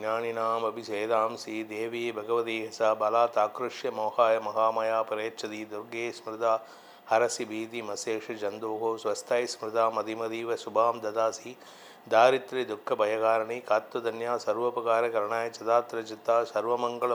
ஞானினாம் அபிஷேதாம்சி தேவி பகவதி ச பலா தாக்ருஷ்ய மோகாய மகாமயா பரேச்சதி துர்கே ஸ்மிருதா ஹரசி பீதி மசேஷு ஜந்தோகோ ஸ்வஸ்தாய் ஸ்மிருதா மதிமதீவ சுபாம் ததாசி தாரித்ரி துக்க பயகாரணி காத்துதன்யா சர்வோபகார கரணாய சதாத்திர சித்தா சர்வமங்கள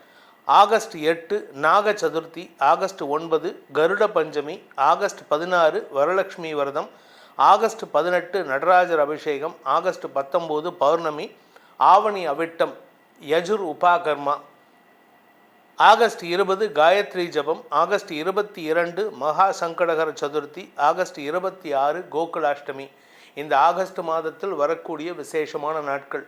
ஆகஸ்ட் எட்டு நாக சதுர்த்தி ஆகஸ்ட் ஒன்பது கருட பஞ்சமி ஆகஸ்ட் பதினாறு வரலட்சுமி விரதம் ஆகஸ்ட் பதினெட்டு நடராஜர் அபிஷேகம் ஆகஸ்ட் பத்தொம்போது பௌர்ணமி ஆவணி அவிட்டம் யஜுர் உபாகர்மா. ஆகஸ்ட் இருபது காயத்ரி ஜபம் ஆகஸ்ட் இருபத்தி இரண்டு மகா சங்கடகர சதுர்த்தி ஆகஸ்ட் இருபத்தி ஆறு கோகுலாஷ்டமி. இந்த ஆகஸ்ட் மாதத்தில் வரக்கூடிய விசேஷமான நாட்கள்.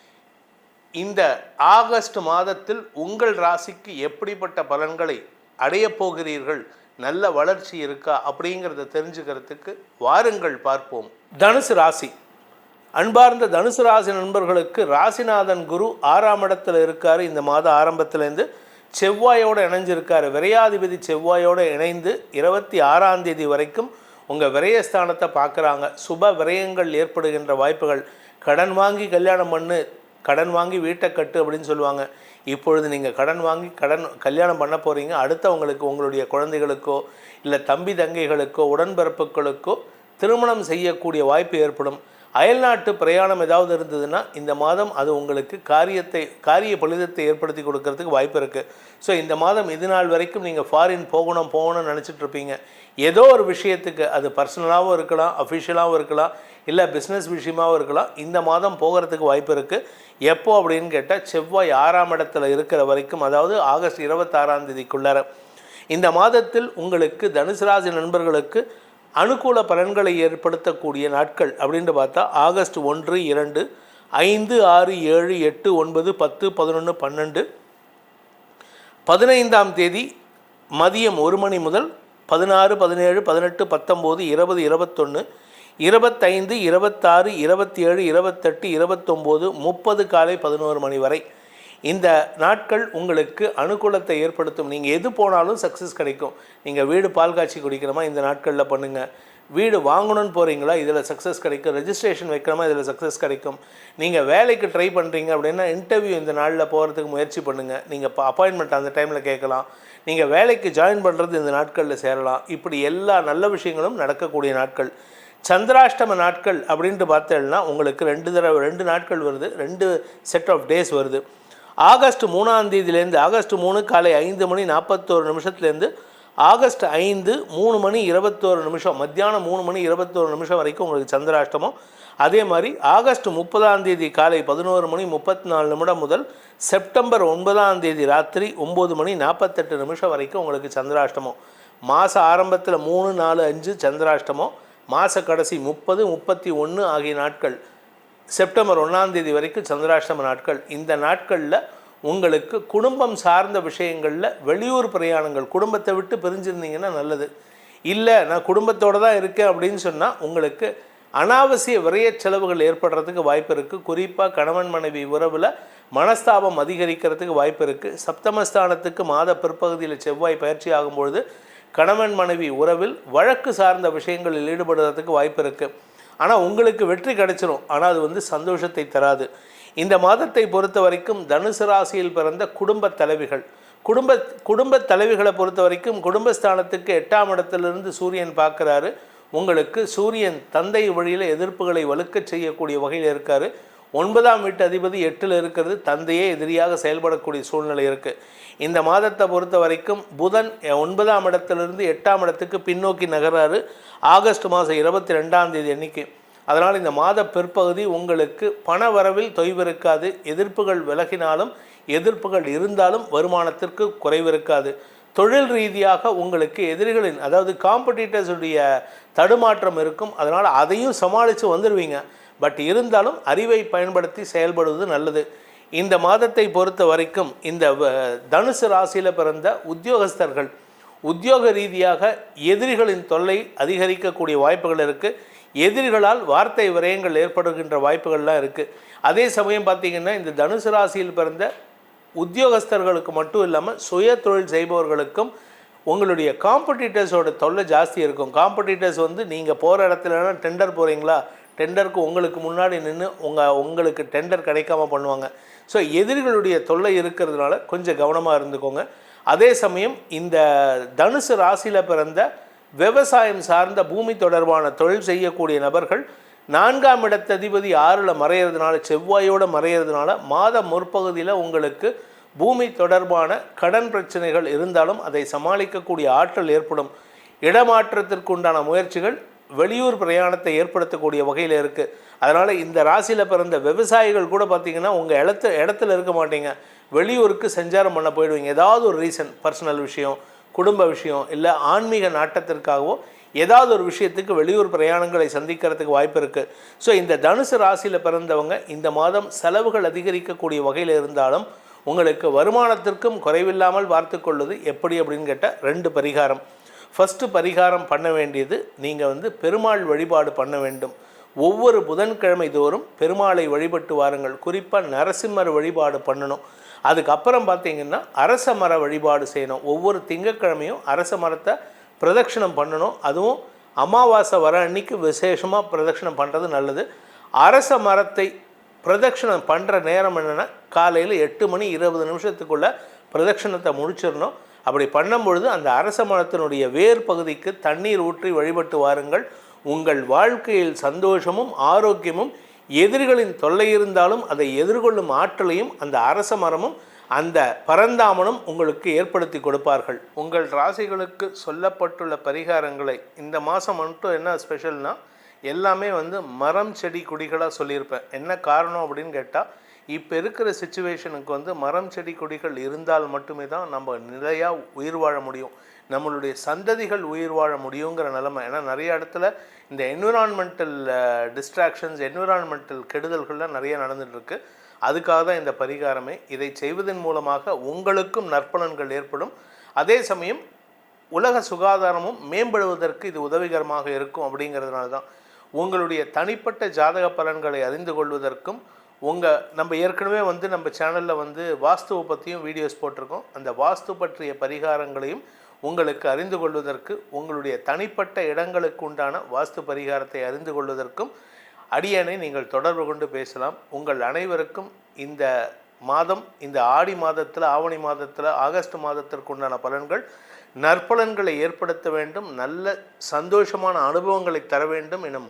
இந்த ஆகஸ்ட் மாதத்தில் உங்கள் ராசிக்கு எப்படிப்பட்ட பலன்களை அடைய போகிறீர்கள்? நல்ல வளர்ச்சி இருக்கா? அப்படிங்கிறத தெரிஞ்சுக்கிறதுக்கு வாருங்கள் பார்ப்போம். தனுசு ராசி. அன்பார்ந்த தனுசு ராசி நண்பர்களுக்கு ராசிநாதன் குரு ஆறாம் இடத்துல இருக்கார். இந்த மாத ஆரம்பத்திலேருந்து செவ்வாயோடு இணைஞ்சிருக்கார். விரையாதிபதி செவ்வாயோடு இணைந்து இருபத்தி ஆறாம் தேதி வரைக்கும் உங்கள் விரயஸ்தானத்தை பார்க்குறாங்க. சுப விரயங்கள் ஏற்படுகின்ற வாய்ப்புகள். கடன் வாங்கி கல்யாணம் பண்ணு கடன் வாங்கி வீட்டை கட்டு அப்படின்னு சொல்லுவாங்க. இப்பொழுது நீங்கள் கடன் வாங்கி கடன் கல்யாணம் பண்ண போகிறீங்க அடுத்தவங்களுக்கு உங்களுடைய குழந்தைகளுக்கோ இல்லை தம்பி தங்கைகளுக்கோ உடன்பிறப்புகளுக்கோ திருமணம் செய்யக்கூடிய வாய்ப்பு ஏற்படும். அயல்நாட்டு பிரயாணம் ஏதாவது இருந்ததுன்னா இந்த மாதம் அது உங்களுக்கு காரியத்தை காரிய பலிதத்தை ஏற்படுத்தி கொடுக்கறதுக்கு வாய்ப்பு இருக்குது ஸோ இந்த மாதம் இது நாள் வரைக்கும் நீங்கள் ஃபாரின் போகணும் போகணும்னு நினச்சிட்டு இருப்பீங்க. ஏதோ ஒரு விஷயத்துக்கு அது பர்சனலாகவும் இருக்கலாம் அஃபிஷியலாகவும் இருக்கலாம் இல்லை பிஸ்னஸ் விஷயமாகவும் இருக்கலாம் இந்த மாதம் போகிறதுக்கு வாய்ப்பு இருக்குது எப்போ அப்படின்னு கேட்டால் செவ்வாய் ஆறாம் இடத்துல இருக்கிற வரைக்கும் அதாவது ஆகஸ்ட் இருபத்தாறாம் தேதிக்குள்ளார. இந்த மாதத்தில் உங்களுக்கு தனுசு ராசி நண்பர்களுக்கு அனுகூல பலன்களை ஏற்படுத்தக்கூடிய நாட்கள் அப்படின்ட்டு பார்த்தா ஆகஸ்ட் ஒன்று இரண்டு ஐந்து ஆறு ஏழு எட்டு ஒன்பது பத்து பதினொன்று பன்னெண்டு பதினைந்தாம் தேதி மதியம் ஒரு மணி முதல் பதினாறு பதினேழு பதினெட்டு பத்தொம்போது இருபது இருபத்தொன்று இருபத்தைந்து இருபத்தாறு இருபத்தி ஏழு இருபத்தெட்டு இருபத்தொம்போது முப்பது காலை பதினோரு மணி வரை. இந்த நாட்கள் உங்களுக்கு அனுகூலத்தை ஏற்படுத்தும். நீங்கள் எது போனாலும் சக்ஸஸ் கிடைக்கும். நீங்கள் வீடு பால் காய்ச்சி குடிக்கிறோமா இந்த நாட்களில் பண்ணுங்கள் வீடு வாங்கணும்னு போகிறீங்களா இதில் சக்ஸஸ் கிடைக்கும். ரெஜிஸ்ட்ரேஷன் வைக்கிறோமா இதில் சக்ஸஸ் கிடைக்கும். நீங்கள் வேலைக்கு ட்ரை பண்ணுறீங்க அப்படின்னா இன்டர்வியூ இந்த நாளில் போகிறதுக்கு முயற்சி பண்ணுங்கள் நீங்கள் இப்போ அப்பாயின்மெண்ட் அந்த டைமில் கேட்கலாம். நீங்கள் வேலைக்கு ஜாயின் பண்ணுறது இந்த நாட்களில் சேரலாம். இப்படி எல்லா நல்ல விஷயங்களும் நடக்கக்கூடிய நாட்கள். சந்திராஷ்டம நாட்கள் அப்படின்ட்டு பார்த்தேன்னா உங்களுக்கு ரெண்டு தடவை ரெண்டு நாட்கள் வருது ரெண்டு செட் ஆஃப் டேஸ் வருது. ஆகஸ்ட் மூணாம் தேதியிலேருந்து ஆகஸ்ட் மூணு காலை ஐந்து மணி நாற்பத்தோரு நிமிஷத்துலேருந்து ஆகஸ்ட் ஐந்து மூணு மணி இருபத்தோரு நிமிஷம் மத்தியானம் மூணு மணி இருபத்தோரு நிமிஷம் வரைக்கும் உங்களுக்கு சந்திராஷ்டமம். அதே மாதிரி ஆகஸ்ட் முப்பதாம் தேதி காலை பதினோரு மணி முப்பத்தி நாலு நிமிடம் முதல் செப்டம்பர் ஒன்பதாம் தேதி ராத்திரி ஒம்பது மணி நாற்பத்தெட்டு நிமிஷம் வரைக்கும் உங்களுக்கு சந்திராஷ்டமம். மாத ஆரம்பத்தில் மூணு நாலு அஞ்சு சந்திராஷ்டமம். மாத கடைசி முப்பது முப்பத்தி ஒன்று ஆகிய நாட்கள். செப்டம்பர் ஒன்றாந்தேதி வரைக்கும் சந்திராஷ்டம நாட்கள். இந்த நாட்களில் உங்களுக்கு குடும்பம் சார்ந்த விஷயங்களில் வெளியூர் பிரயாணங்கள் குடும்பத்தை விட்டு பிரிஞ்சிருந்தீங்கன்னா நல்லது. இல்லை நான் குடும்பத்தோடு தான் இருக்கேன் அப்படின்னு சொன்னால் உங்களுக்கு அனாவசிய விரைய செலவுகள் ஏற்படுறதுக்கு வாய்ப்பு இருக்குது குறிப்பாக கணவன் மனைவி உறவில் மனஸ்தாபம் அதிகரிக்கிறதுக்கு வாய்ப்பு இருக்குது சப்தமஸ்தானத்துக்கு மாத பிற்பகுதியில் செவ்வாய் பயிற்சி ஆகும்பொழுது கணவன் மனைவி உறவில் வழக்கு சார்ந்த விஷயங்களில் ஈடுபடுறதுக்கு வாய்ப்பு இருக்குது ஆனால் உங்களுக்கு வெற்றி கிடைச்சிரும். ஆனால் அது வந்து சந்தோஷத்தை தராது. இந்த மாதத்தை பொறுத்த வரைக்கும் தனுசு ராசியில் பிறந்த குடும்ப தலைவிகள். குடும்ப குடும்ப தலைவிகளை பொறுத்த வரைக்கும் குடும்பஸ்தானத்துக்கு எட்டாம் இடத்திலிருந்து சூரியன் பார்க்குறாரு. உங்களுக்கு சூரியன் தந்தை வழியில் எதிர்ப்புகளை வலுக்கச் செய்யக்கூடிய வகையில் இருக்கார். ஒன்பதாம் வீட்டு அதிபதி எட்டில் இருக்கிறது தந்தையே எதிரியாக செயல்படக்கூடிய சூழ்நிலை இருக்குது இந்த மாதத்தை பொறுத்த வரைக்கும் புதன் ஒன்பதாம் இடத்திலிருந்து எட்டாம் இடத்துக்கு பின்னோக்கி நகர்றாரு ஆகஸ்ட் மாதம் இருபத்தி ரெண்டாம் தேதி அன்னைக்கு. அதனால் இந்த மாத பிற்பகுதி உங்களுக்கு பண வரவில் தொய்வு இருக்காது. எதிர்ப்புகள் விலகினாலும் எதிர்ப்புகள் இருந்தாலும் வருமானத்திற்கு குறைவு இருக்காது. தொழில் ரீதியாக உங்களுக்கு எதிரிகளின் அதாவது காம்படிட்டர்ஸுடைய தடுமாற்றம் இருக்கும். அதனால் அதையும் சமாளித்து வந்துடுவீங்க பட் இருந்தாலும் அறிவை பயன்படுத்தி செயல்படுவது நல்லது. இந்த மாதத்தை பொறுத்த வரைக்கும் இந்த வ- தனுசு ராசியில் பிறந்த உத்தியோகஸ்தர்கள் உத்தியோக ரீதியாக எதிரிகளின் தொல்லை அதிகரிக்கக்கூடிய வாய்ப்புகள் இருக்குது எதிரிகளால் வார்த்தை விரயங்கள் ஏற்படுகின்ற வாய்ப்புகள்லாம் இருக்குது அதே சமயம் பார்த்திங்கன்னா இந்த தனுசு ராசியில் பிறந்த உத்தியோகஸ்தர்களுக்கு மட்டும் இல்லாமல் சுய தொழில் செய்பவர்களுக்கும் உங்களுடைய காம்படிட்டர்ஸோட தொல்லை ஜாஸ்தி இருக்கும். காம்படிட்டர்ஸ் வந்து நீங்கள் போகிற இடத்துலனா டெண்டர் போகிறீங்களா டெண்டருக்கு உங்களுக்கு முன்னாடி நின்று உங்கள் உங்களுக்கு டெண்டர் கிடைக்காம பண்ணுவாங்க. ஸோ எதிரிகளுடைய தொல்லை இருக்கிறதுனால கொஞ்சம் கவனமாக இருந்துக்கோங்க. அதே சமயம் இந்த தனுசு ராசியில் பிறந்த விவசாயம் சார்ந்த பூமி தொடர்பான தொழில் செய்யக்கூடிய நபர்கள் நான்காம் இடத்ததிபதி ஆறில் மறையிறதுனால செவ்வாயோடு மறையிறதுனால மாத முற்பகுதியில் உங்களுக்கு பூமி தொடர்பான கடன் பிரச்சனைகள் இருந்தாலும் அதை சமாளிக்கக்கூடிய ஆற்றல் ஏற்படும். இடமாற்றத்திற்கு உண்டான முயற்சிகள் வெளியூர் பிரயாணத்தை ஏற்படுத்தக்கூடிய வகையில் இருக்குது அதனால் இந்த ராசியில் பிறந்த விவசாயிகள் கூட பார்த்தீங்கன்னா உங்கள் இடத்து இடத்துல இருக்க மாட்டீங்க. வெளியூருக்கு சஞ்சாரம் பண்ண போயிடுவீங்க. ஏதாவது ஒரு ரீசன் பர்சனல் விஷயம் குடும்ப விஷயம் இல்லை ஆன்மீக நாட்டத்திற்காகவோ ஏதாவது ஒரு விஷயத்துக்கு வெளியூர் பிரயாணங்களை சந்திக்கிறதுக்கு வாய்ப்பு இருக்குது ஸோ இந்த தனுசு ராசியில் பிறந்தவங்க இந்த மாதம் செலவுகள் அதிகரிக்கக்கூடிய வகையில் இருந்தாலும் உங்களுக்கு வருமானத்திற்கும் குறைவில்லாமல் பார்த்துக்கொள்வது எப்படி அப்படின்னு கேட்டால் ரெண்டு பரிகாரம். ஃபஸ்ட்டு பரிகாரம் பண்ண வேண்டியது நீங்கள் வந்து பெருமாள் வழிபாடு பண்ண வேண்டும். ஒவ்வொரு புதன்கிழமை தோறும் பெருமாளை வழிபட்டு வாருங்கள். குறிப்பாக நரசிம்மர் வழிபாடு பண்ணணும். அதுக்கப்புறம் பார்த்தீங்கன்னா அரச மர வழிபாடு செய்யணும். ஒவ்வொரு திங்கக்கிழமையும் அரச மரத்தை பிரதட்சிணம் பண்ணணும். அதுவும் அமாவாசை வர அன்னைக்கு விசேஷமாக பிரதட்சணம் பண்ணுறது நல்லது. அரச மரத்தை பிரதட்சிணம் பண்ணுற நேரம் என்னென்னா காலையில் எட்டு மணி இருபது நிமிஷத்துக்குள்ளே பிரதட்சிணத்தை முடிச்சிடணும். அப்படி பண்ணும் பொழுது அந்த அரச மரத்தினுடைய வேர் பகுதிக்கு தண்ணீர் ஊற்றி வழிபட்டு வாருங்கள். உங்கள் வாழ்க்கையில் சந்தோஷமும் ஆரோக்கியமும் எதிரிகளின் தொல்லை இருந்தாலும் அதை எதிர்கொள்ளும் ஆற்றலையும் அந்த அரச மரமும் அந்த பரந்தாமனும் உங்களுக்கு ஏற்படுத்தி கொடுப்பார்கள். உங்கள் ராசிகளுக்கு சொல்லப்பட்டுள்ள பரிகாரங்களை இந்த மாதம் மட்டும் என்ன ஸ்பெஷல்னால் எல்லாமே வந்து மரம் செடி கொடிகளாக சொல்லியிருப்பேன். என்ன காரணம் அப்படின்னு கேட்டால் இப்போ இருக்கிற சுச்சுவேஷனுக்கு வந்து மரம் செடி கொடிகள் இருந்தால் மட்டுமே தான் நம்ம நிலையாக உயிர் வாழ முடியும். நம்மளுடைய சந்ததிகள் உயிர் வாழ முடியுங்கிற நிலைமை. ஏன்னா நிறைய இடத்துல இந்த என்விரான்மெண்டல் டிஸ்ட்ராக்ஷன்ஸ் என்விரான்மெண்டல் கெடுதல்கள்லாம் நிறைய நடந்துகிட்ருக்கு அதுக்காக தான் இந்த பரிகாரமே. இதை செய்வதன் மூலமாக உங்களுக்கும் நற்பலன்கள் ஏற்படும். அதே சமயம் உலக சுகாதாரமும் மேம்படுவதற்கு இது உதவிகரமாக இருக்கும் அப்படிங்கிறதுனால தான். உங்களுடைய தனிப்பட்ட ஜாதக பலன்களை அறிந்து கொள்வதற்கும் உங்கள் நம்ம ஏற்கனவே வந்து நம்ம சேனலில் வந்து வாஸ்துவை பற்றியும் வீடியோஸ் போட்டிருக்கோம். அந்த வாஸ்து பற்றிய பரிகாரங்களையும் உங்களுக்கு அறிந்து கொள்வதற்கு உங்களுடைய தனிப்பட்ட இடங்களுக்கு உண்டான வாஸ்து பரிகாரத்தை அறிந்து கொள்வதற்கும் அடியனை நீங்கள் தொடர்பு கொண்டு பேசலாம். உங்கள் அனைவருக்கும் இந்த மாதம் இந்த ஆடி மாதத்தில் ஆவணி மாதத்தில் ஆகஸ்ட் மாதத்திற்கு உண்டான பலன்கள் நற்பலன்களை ஏற்படுத்த வேண்டும் நல்ல சந்தோஷமான அனுபவங்களை தர வேண்டும் எனும்